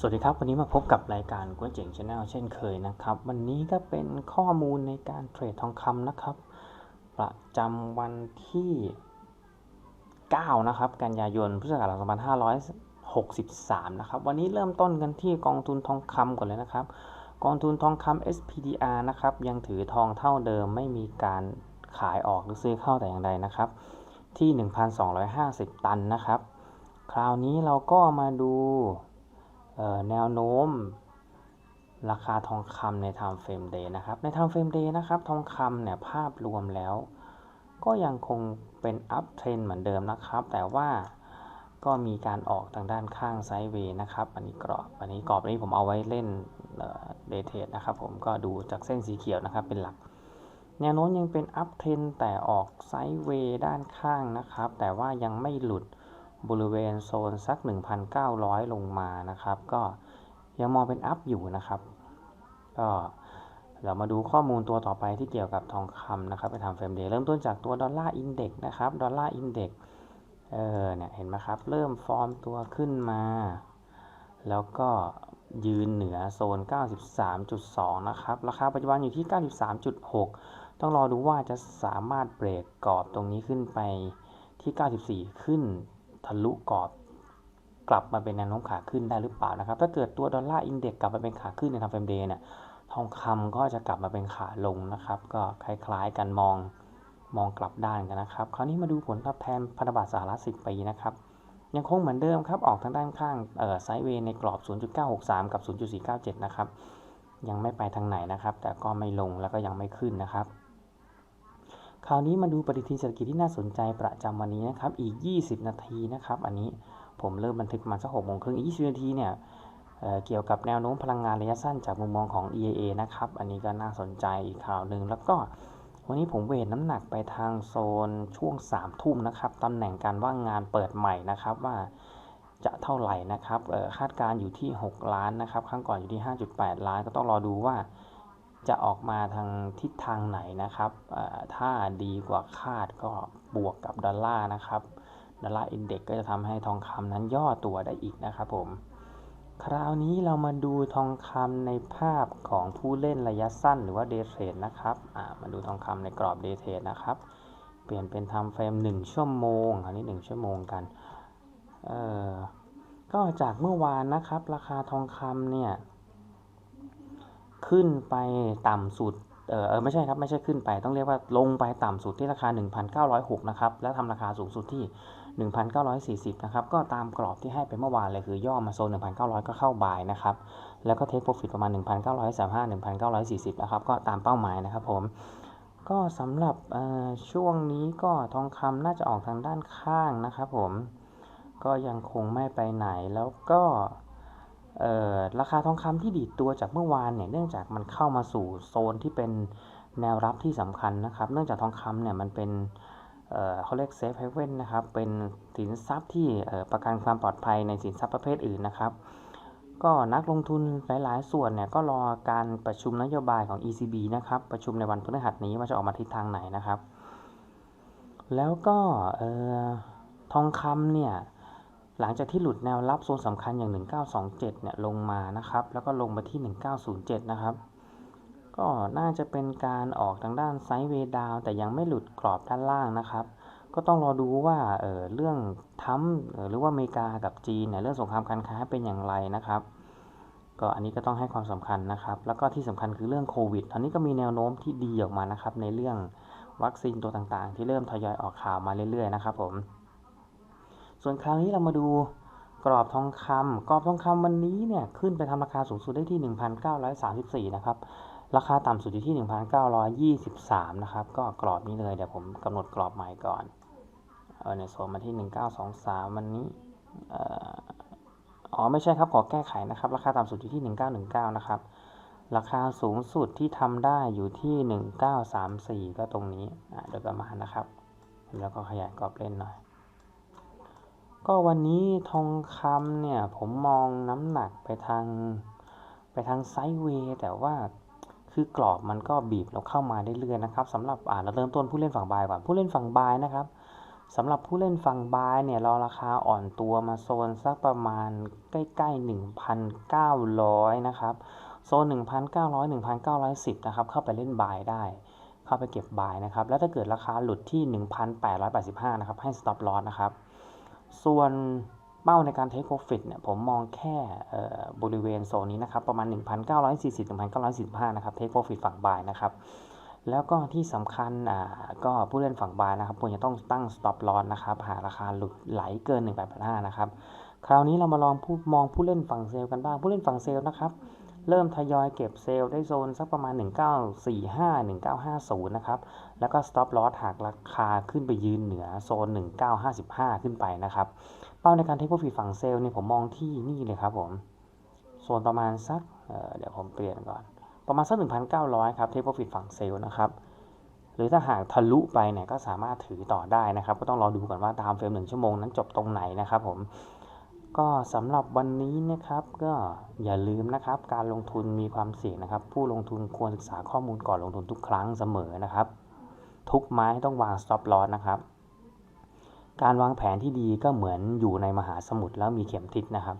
สวัสดีครับ วันนี้มาพบกับรายการก๋วยเจ๋งชาแนลเช่นเคยนะครับ วันนี้ก็เป็นข้อมูลในการเทรดทองคำนะครับ ประจำวันที่ 9 นะครับ กันยายนพุทธศักราช2563 นะครับ วันนี้เริ่มต้นกันที่กองทุนทองคำก่อนเลยนะครับ กองทุนทองคำ SPDR นะครับ ยังถือทองเท่าเดิมไม่มีการขายออกหรือซื้อเข้าแต่อย่างใดนะครับ ที่ 1,250 ตันนะครับ คราวนี้เราก็มาดู แนวโน้ม ราคาทองคำใน time frame day นะครับ ใน time frame day นะครับ ทองคำเนี่ยภาพรวมแล้ว ก็ยังคงเป็น up trend เหมือนเดิมนะครับ แต่ว่าก็มีการออกทางด้านข้างไซด์เวย์นะครับ อันนี้กรอบ อันนี้กรอบนี้ผมเอาไว้เล่นเดย์เทรดนะครับ ผมก็ดูจากเส้นสีเขียวนะครับเป็นหลัก แนวโน้มยังเป็น up trend แต่ออกไซด์เวย์ด้านข้างนะครับ แต่ว่ายังไม่หลุด บริเวณโซนสัก 1,900 ลงมานะครับ ก็ยังมองเป็นอัพอยู่นะครับ ก็เรามาดูข้อมูลตัวต่อไปที่เกี่ยวกับทองคำนะครับไปทำเฟรมเดย์เริ่มต้นจากตัวดอลลาร์อินเด็กนะครับดอลลาร์อินเด็กเออเนี่ยเห็นไหมครับ เริ่มฟอร์มตัวขึ้นมา แล้วก็ยืนเหนือโซน 93.2 นะครับ ราคาปัจจุบันอยู่ที่ 93.6 ต้องรอดูว่าจะสามารถเบรกกรอบตรงนี้ขึ้นไปที่ 94 ขึ้น ทะลุกรอบกลับมาเป็นแนวโน้มขาขึ้นได้หรือเปล่านะครับ ถ้าเกิดตัวดอลลาร์อินเด็กกลับมาเป็นขาขึ้นในทางเฟรมเดย์เนี่ย ทองคำก็จะกลับมาเป็นขาลงนะครับ ก็คล้ายๆกันมองมองกลับด้านกันนะครับ คราวนี้มาดูผลตอบแทนพันธบัตรสหรัฐ10 ปีนะครับ ยังคงเหมือนเดิมครับ ออกทางด้านข้างเอ่อไซด์เวย์ในกรอบ 0.963 กับ 0.497 นะครับ ยังไม่ไปทางไหนนะครับ แต่ก็ไม่ลงแล้วก็ยังไม่ขึ้นนะครับ คราวนี้มาดูปฏิทินเศรษฐกิจที่น่าสนใจประจำวันนี้นะครับ อีก 20 นาทีนะครับ อันนี้ผมเริ่มบันทึกมาสักหกโมงครึ่งอีก20 นาทีเนี่ยเเกี่ยวกับแนวโน้มพลังงานระยะสั้นจากมุมมองของ EIA นะครับ อันนี้ก็น่าสนใจอีกข่าวหนึ่งแล้วก็วันนี้ผมเวทน้ำหนักไปทางโซนช่วง3ทุ่มนะครับตำแหน่งการว่างงานเปิดใหม่นะครับว่าจะเท่าไหร่นะครับคาดการอยู่ที่ 6 ล้านนะครับครั้งก่อนอยู่ที่ 5.8 ล้านก็ต้องรอดูว่า จะออกมาทางทิศทางไหนนะครับ ถ้าดีกว่าคาดก็บวกกับดอลลาร์นะครับ ดอลลาร์อินเด็กก็จะทำให้ทองคำนั้นย่อตัวได้อีกนะครับผม คราวนี้เรามาดูทองคำในภาพของผู้เล่นระยะสั้นหรือว่าเดย์เทรดนะครับมาดูทองคำในกรอบเดย์เทรดนะครับ เปลี่ยนเป็นทำเฟรม 1 ชั่วโมง อันนี้ 1 ชั่วโมงกัน ก็จากเมื่อวานนะครับ ราคาทองคำเนี่ย ขึ้นไปต่ำสุดเออไม่ใช่ครับไม่ใช่ขึ้นไปต้องเรียกว่าลงไปต่ำสุดที่ราคา 1,906นะครับแล้วทำราคาสูงสุดที่ 1,940นะครับก็ตามกรอบที่ให้ไปเมื่อวานเลยคือย่อมาโซน 1,900 ก็เข้าบายนะครับแล้วก็เทคโปรฟิตประมาณ 1,935 1,940นะครับก็ตามเป้าหมายนะครับผมก็สำหรับช่วงนี้ก็ทองคำน่าจะออกทางด้านข้างนะครับผมก็ยังคงไม่ไปไหนแล้วก็ ราคาทองคำที่ดีดตัวจากเมื่อวานเนี่ยเนื่องจากมันเข้ามาสู่โซนที่เป็นแนวรับที่สำคัญนะครับ เนื่องจากทองคำเนี่ยมันเป็นเขาเรียกเซฟเฮเว่นนะครับ เป็นสินทรัพย์ที่ประกันความปลอดภัยในสินทรัพย์ประเภทอื่นนะครับ ก็นักลงทุนหลายๆ ส่วนเนี่ยก็รอการประชุมนโยบายของ ECB นะครับ ประชุมในวันพฤหัสนี้ว่าจะออกมาทิศทางไหนนะครับ แล้วก็ทองคำเนี่ย หลังจากที่หลุดแนวรับโซนสำคัญอย่าง 1927 เนี่ยลงมานะครับ แล้วก็ลงมาที่ 1907 นะครับ ก็น่าจะเป็นการออกทางด้านไซด์เวดาวแต่ยังไม่หลุดกรอบด้านล่างนะครับ ก็ต้องรอดูว่าเออเรื่องทั้มหรือว่าอเมริกากับจีนเนี่ยเรื่องสงครามการค้าเป็นอย่างไรนะครับ ก็อันนี้ก็ต้องให้ความสำคัญนะครับ แล้วก็ที่สำคัญคือเรื่องโควิดอันนี้ก็มีแนวโน้มที่ดีออกมานะครับในเรื่องวัคซีนตัวต่างๆ ที่เริ่มทยอยออกข่าวมาเรื่อยๆนะครับผม ส่วนคราวนี้เรามาดูกรอบทองคำกรอบทองคำวันนี้เนี่ยขึ้นไปทำราคาสูงสุดได้ที่ 1,934 นะครับ ราคาต่ำสุดอยู่ที่ 1,923 นะครับ ก็กรอบนี้เลยเดี๋ยวผมกำหนดกรอบใหม่ก่อนเออในโซนมาที่ 1923 วันนี้อ๋อไม่ใช่ครับขอแก้ไขนะครับ ราคาต่ำสุดอยู่ที่ 1919 นะครับ ราคาสูงสุดที่ทำได้อยู่ที่ 1934 ก็ตรงนี้โดยประมาณนะครับ แล้วก็ขยายกรอบเล่นหน่อย ก็วันนี้ทองคำเนี่ย ผมมองน้ำหนักไปทาง ไปทางไซด์เวย์แต่ว่าคือกรอบมันก็บีบเราเข้ามาได้เรื่อยนะครับสำหรับอ่าเราเริ่มต้นผู้เล่นฝั่งบายก่อนผู้เล่นฝั่งบายนะครับสำหรับผู้เล่นฝั่งบายเนี่ยเราราคาอ่อนตัวมาโซนสักประมาณใกล้ๆ 1,900 นะครับ โซน 1,900 1,910 นะครับ เข้าไปเล่นบายได้ เข้าไปเก็บบายนะครับ แล้วถ้าเกิดราคาหลุดที่ 1,885 นะครับ ให้ stop loss นะครับ ส่วนเป้าในการ take profit เนี่ยผมมองแค่บริเวณโซนนี้นะครับ ประมาณ 1,940 1,945 นะครับ take profit ฝั่งบายนะครับ แล้วก็ที่สำคัญอ่าก็ผู้เล่นฝั่งบายนะครับควรจะต้องตั้ง stop loss นะครับ หาราคาหลุดไหลเกิน1,885 นะครับ คราวนี้เรามาลองผู้มองผู้เล่นฝั่งเซลล์กันบ้าง ผู้เล่นฝั่งเซลล์นะครับ เริ่มทยอยเก็บเซลล์ได้โซนสักประมาณ 1945 1950 นะครับ แล้วก็ stop loss หากราคาขึ้นไปยืนเหนือโซน 1955 ขึ้นไปนะครับ เป้าในการ take profit ฝั่งเซลล์เนี่ยผมมองที่นี่เลยครับผม โซนประมาณสักเเดี๋ยวผมเปลี่ยนก่อน ประมาณสัก 1,900 ครับ take profit ฝั่งเซลล์นะครับ หรือถ้าหากทะลุไปเนี่ยก็สามารถถือต่อได้นะครับ ก็ต้องรอดูก่อนว่าตามเฟรมหนึ่งชั่วโมงนั้นจบตรงไหนนะครับผม ก็สำหรับวันนี้นะครับก็อย่าลืมนะครับ การลงทุนมีความเสี่ยงนะครับ ผู้ลงทุนควรศึกษาข้อมูลก่อนลงทุนทุกครั้งเสมอนะครับ ทุกไม้ต้องวาง stop loss นะครับ การวางแผนที่ดีก็เหมือนอยู่ในมหาสมุทรแล้วมีเข็มทิศนะครับ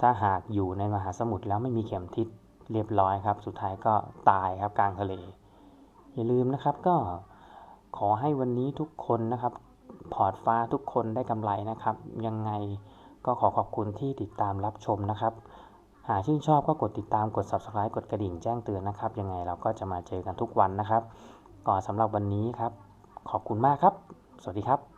ถ้าหากอยู่ในมหาสมุทรแล้วไม่มีเข็มทิศเรียบร้อยครับ สุดท้ายก็ตายครับกลางทะเล อย่าลืมนะครับก็ขอให้วันนี้ทุกคนนะครับ พอร์ตฟ้าทุกคนได้กำไรนะครับ ยังไง ก็ขอขอบคุณที่ติดตามรับชมนะครับ หากชื่นชอบก็กดติดตามกด subscribe กดกระดิ่งแจ้งเตือนนะครับ ยังไงเราก็จะมาเจอกันทุกวันนะครับก็สำหรับวันนี้ครับ ขอบคุณมากครับ สวัสดีครับ